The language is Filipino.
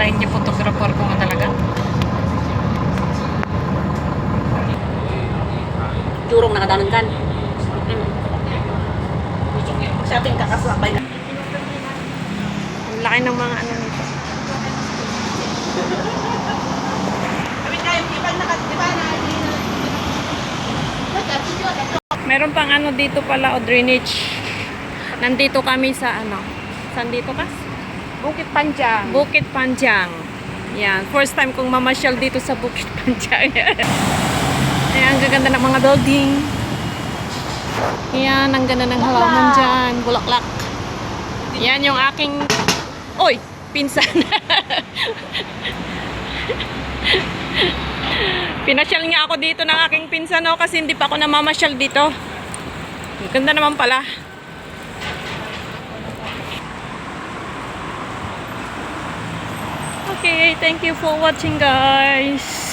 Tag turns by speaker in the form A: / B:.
A: Akalain niyo photographer ko nga talaga.
B: Jurong nakadanan kan. Sa ating kakasabay.
A: Ang laki ng mga ano nito.
B: Ba na,
A: Meron pang ano dito pala o drainage. Nandito kami sa ano. Saan dito ka?
B: Bukit Panjang.
A: Bukit Panjang. Yan. First time kong mamasyal dito sa Bukit Panjang. Ayan, ang gaganda ng mga building. Yan, ang ganda ng halaman dyan. Bulaklak. Yan yung aking... Oy! Pinsan. Pinasyal nga ako dito ng aking pinsan no, kasi hindi pa ako namamasyal dito. Ganda naman pala. Okay, thank you for watching guys.